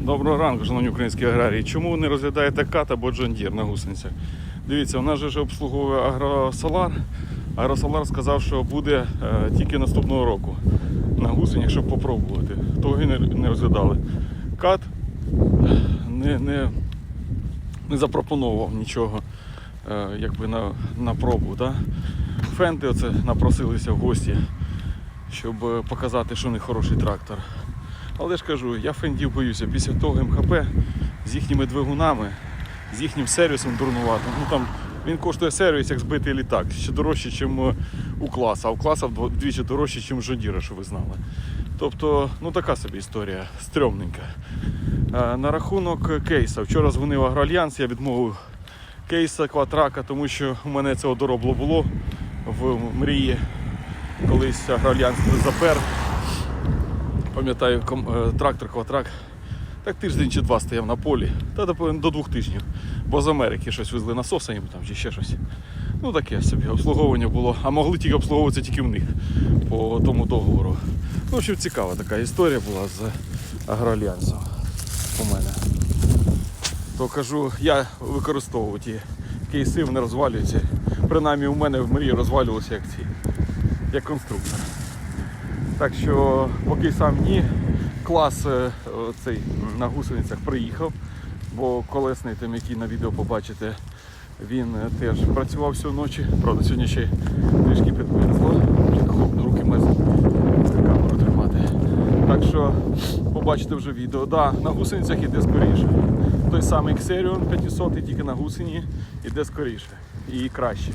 Доброго ранку, шановні українські аграрії. Чому ви не розглядаєте кат або джондір на гусеницях? Дивіться, у нас же ж обслуговує Агросолар. Агросолар сказав, що буде е, тільки наступного року на гусенях, щоб попробувати. Того і не, не розглядали. Кат не, не, не запропонував нічого е, якби на, на пробу. Да? Фенти оце напросилися в гості, щоб е, показати, що них хороший трактор. Але ж кажу, я фендів боюся після того МХП з їхніми двигунами, з їхнім сервісом дурнуватим. Ну там він коштує сервіс, як збитий літак, ще дорожче, ніж у класа, а у класа вдвічі дорожче, ніж Жодіра, що ви знали. Тобто, ну така собі історія, стрьомненька. Е, На рахунок кейса. Вчора дзвонив Агроальянс, я відмовив кейса кватрака, тому що у мене цього доробло було в мрії. Колись Агроальянс запер. Пам'ятаю, е, трактор кватрак. Так тиждень чи два стояв на полі. Та до двох тижнів. Бо з Америки щось везли насоса їм там чи ще щось. Ну таке собі обслуговування було. А могли тільки обслуговуватися тільки в них по тому договору. Ну, в общем, цікава така історія була з Агроальянсом у мене. То кажу, я використовую ті кейси, вони розвалюються. Принаймні у мене в мрії розвалювалися як ці, як конструктор. Так що поки сам ні, клас е, цей на гусеницях приїхав, бо колесний тим, який на відео побачите, він е, теж працював всю ночі. Правда, сьогодні ще трішки підмерзло. Руки з камеру тримати. Так що побачите вже відео. Да, на гусеницях іде скоріше. Той самий Xerion 500 тільки на гусені іде скоріше і краще.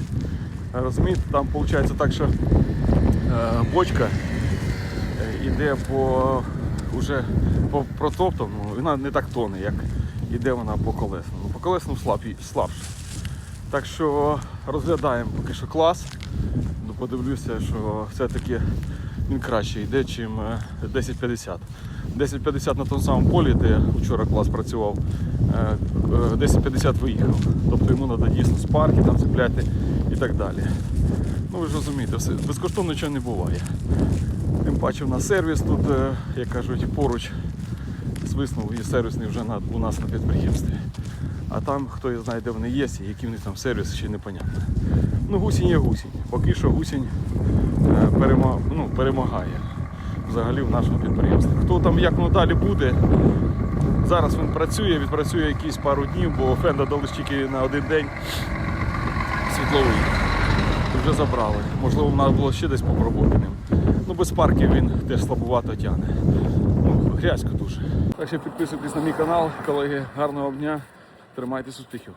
Розумієте, там виходить так, що е, бочка е, іде по уже по протоптаному, вона не так тоне, як іде вона по колесному. По колесному слабі, слабше. Так що розглядаємо поки що клас. Ну, Подивлюся, що все-таки він краще йде, ніж 1050. 1050 на тому самому полі, де вчора клас працював, е, е, 1050 виїхав. Тобто йому треба дійсно спарки там цепляти і так далі. Ну ви ж розумієте, все. безкоштовно нічого не буває. Тим паче в нас сервіс тут, е, як кажуть, поруч свиснув і сервісний вже на, у нас на підприємстві. А там хто і знає, де вони є, і які в них там сервіс, ще непонятно. Ну, гусінь є гусінь. Поки що гусінь е, перемо, ну, перемагає взагалі в нашому підприємстві. Хто там як воно далі буде, зараз він працює, відпрацює якісь пару днів, бо фенда дали тільки на один день світловий. Вже забрали. Можливо, треба було ще десь попробувати ним. Ну, без парків він теж слабувато тягне. Ну, грязько дуже. Так що підписуйтесь на мій канал, колеги. Гарного дня. Тримайтесь успіхів.